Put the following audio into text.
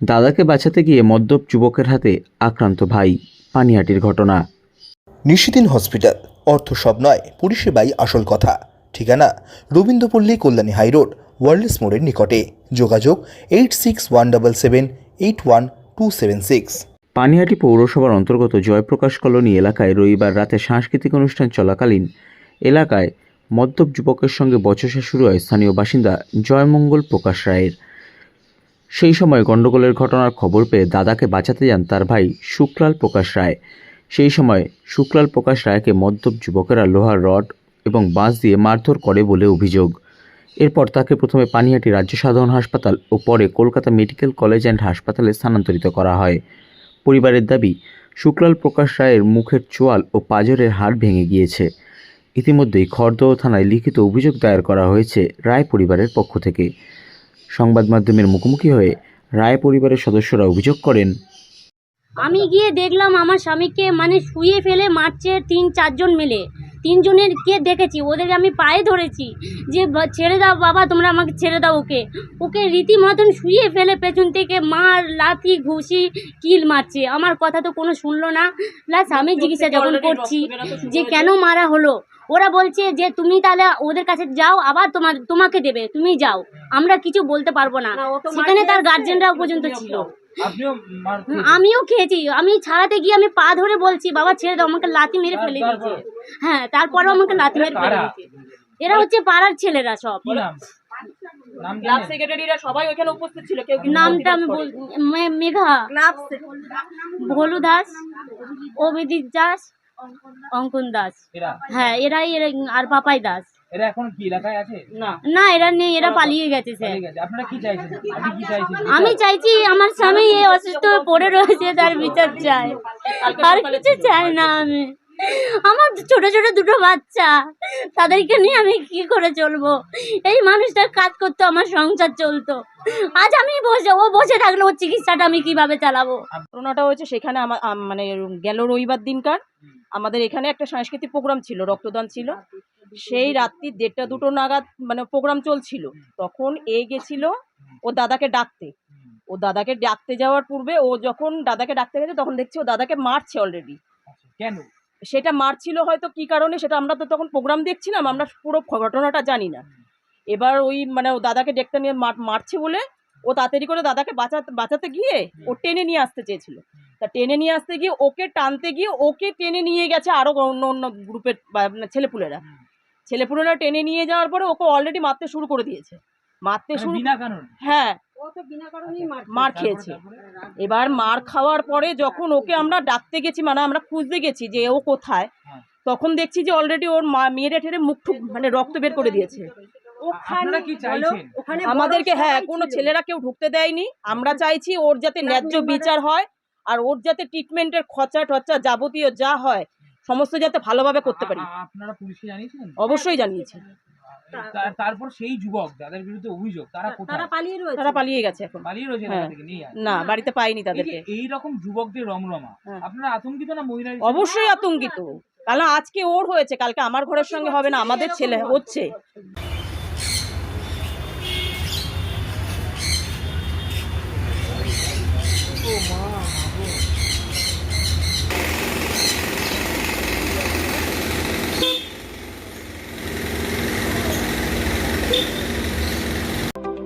দাদাকে বাঁচাতে গিয়ে মদ্যপ যুবকের হাতে আক্রান্ত ভাই পানিহাটির ঘটনা। নিশিদিন হসপিটাল অর্থ সব নয় পরিষেবাই আসল কথা। ঠিকানা রবীন্দ্রপল্লী কল্যাণী হাইরোড ওয়ার্ল্ডস মোড়ের নিকটে। যোগাযোগ eight six one double seven eight one two seven six. Panihati পৌরসভার অন্তর্গত জয়প্রকাশ কলোনি এলাকায় রবিবার রাতে সাংস্কৃতিক অনুষ্ঠান চলাকালীন এলাকায় মদ্যপ যুবকের সঙ্গে বচসা শুরু হয় স্থানীয় বাসিন্দা জয়মঙ্গল প্রকাশ রায়ের। সেই সময় গণ্ডগোলের ঘটনার খবর পেয়ে দাদাকে বাঁচাতে যান তার ভাই শুক্লাল প্রকাশ রায়। সেই সময় শুক্লাল প্রকাশ রায়কে মদ্যপ যুবকেরা লোহার রড এবং বাঁশ দিয়ে মারধর করে বলে অভিযোগ। এরপর তাকে প্রথমে পানিহাটি রাজ্য সাধারণ হাসপাতাল ও পরে কলকাতা মেডিকেল কলেজ অ্যান্ড হাসপাতালে স্থানান্তরিত করা হয়। পরিবারের দাবি, শুক্লাল প্রকাশ রায়ের মুখের চোয়াল ও পাজরের হাড় ভেঙে গিয়েছে। ইতিমধ্যেই খড়দহ থানায় লিখিত অভিযোগ দায়ের করা হয়েছে রায় পরিবারের পক্ষ থেকে। সংবাদ মাধ্যমের মুখোমুখি হয়ে রায় পরিবারের সদস্যরা অভিযোগ করেন। আমি গিয়ে দেখলাম আমার স্বামীকে মানে শুয়ে ফেলে মারছে তিন চারজন মিলে। তিনজনের কে দেখেছি? ওদেরকে আমি পায়ে ধরেছি যে ছেড়ে দাও বাবা তোমরা আমাকে ছেড়ে দাও ওকে। ওকে রীতিমতন শুয়ে ফেলে পেছন থেকে মার লাথি ঘুষি কিল মারছে। আমার কথা তো কোনো শুনলো না। প্লাস আমি জিজ্ঞাসা যখন করছি যে কেন মারা হলো? ওরা বলছে যে তুমি তাহলে ওদের কাছে যাও আবার তোমার তোমাকে দেবে তুমি যাও। আমরা কিছু বলতে পারব না। সেখানে তার গার্জেনরাও পর্যন্ত ছিল। আমিও খেয়েছি। আমি ছাড়াতে গিয়ে আমি পা ধরে বলছি বাবা ছেড়ে দাও আমাকে লাথি মেরে ফেলে দিয়েছে। হ্যাঁ তারপরেও আমাকে লাথি মেরে ফেলে? দিয়েছে। এরা হচ্ছে পাড়ার ছেলেরা সব। কি নাম? নাম ক্লাব সেক্রেটারিরা সবাই ওখানে উপস্থিত ছিল কেউ নামটা আমি বল মেঘা। ক্লাব ভোলু দাস অভিজিৎ দাস অঙ্কন দাস। হ্যাঁ এরাই এরা আর পাপাই দাস। এরা এখন কি এলাকায় আছে? না। না এরা নেই এরা পালিয়ে গেছে স্যার। আপনারা কি চাইছেন? আপনি কি চাইছেন? আমি চাইছি আমার স্বামী এ অসুস্থ পড়ে রয়েছে তার বিচার চাই আর কিছু চাই না আমি। আমার ছোট ছোট দুটো বাচ্চা তাদেরকে নিয়ে আমি কি করে চলবো? এই মানুষটার কাজ করতো আমার সংসার চলতো। আজ আমি বসে ও বসে থাকলে ওর চিকিৎসাটা আমি কীভাবে চালাবো? ঘটনাটা হয়েছে সেখানে আমার মানে গেল রবিবার দিনকার। আমাদের এখানে একটা সাংস্কৃতিক প্রোগ্রাম ছিল রক্তদান ছিল। সেই রাত্রি দেড়টা দুটো নাগাদ মানে প্রোগ্রাম চলছিল। তখন এ গেছিল ও দাদাকে ডাকতে। ও দাদাকে ডাকতে যাওয়ার পূর্বে ও যখন দাদাকে ডাকতে গেছে তখন দেখছি ও দাদাকে মারছে অলরেডি কেন? সেটা মারছিল হয়তো কি কারণে সেটা আমরা তো তখন প্রোগ্রাম দেখছিলাম আমরা পুরো ঘটনাটা জানি না। এবার ওই মানে ও দাদাকে দেখতে নিয়ে মার- মারছে বলে ও তাড়াতাড়ি করে দাদাকে বাঁচাতে বাঁচাতে গিয়ে ও টেনে নিয়ে আসতে চেয়েছিল। তা টেনে নিয়ে আসতে গিয়ে ওকে টানতে গিয়ে ওকে টেনে নিয়ে গেছে আরও অন্য অন্য গ্রুপের মানে ছেলেপুলেরা। ছেলেপুলেরা টেনে নিয়ে যাওয়ার পরে ওকে অলরেডি মারতে শুরু করে দিয়েছে। মারতে মানে শুরু হ্যাঁ মার খেয়েছে। এবার মার খাওয়ার পরে যখন ওকে আমরা ডাকতে গেছি মানে আমরা খুঁজতে গেছি যে ও কোথায় হ্যাঁ। তখন দেখছি যে অলরেডি ওর মা মেয়েরে ঠেরে মুখ ঠুক মানে রক্ত বের করে দিয়েছে। আপনারা কি চাইছেন? আমাদেরকে হ্যাঁ কোনো ছেলেরা কেউ ঢুকতে দেয়নি। আমরা চাইছি ওর যাতে ন্যায্য বিচার হয় আর ওর যাতে ট্রিটমেন্টের খরচা টরচা যাবতীয় যা হয় সমস্ত যাতে ভালোভাবে করতে পারি। আপনারা পুলিশকে জানিয়েছেন? অবশ্যই জানিয়েছি। তারপর সেই যুবক যাদের বিরুদ্ধে অভিযোগ তারা কোথায়? তারা পালিয়ে গেছে এখন। পালিয়ে রয়েছে হ্যাঁ। থেকে নিয়ে না বাড়িতে পাইনি তাদেরকে। এই রকম যুবকদের রমরমা হ্যাঁ। আপনারা আতঙ্কিত না মহিলা অবশ্যই আতঙ্কিত। কারণ আজকে ওর হয়েছে কালকে আমার ঘরের সঙ্গে হবে না আমাদের ছেলে হচ্ছে।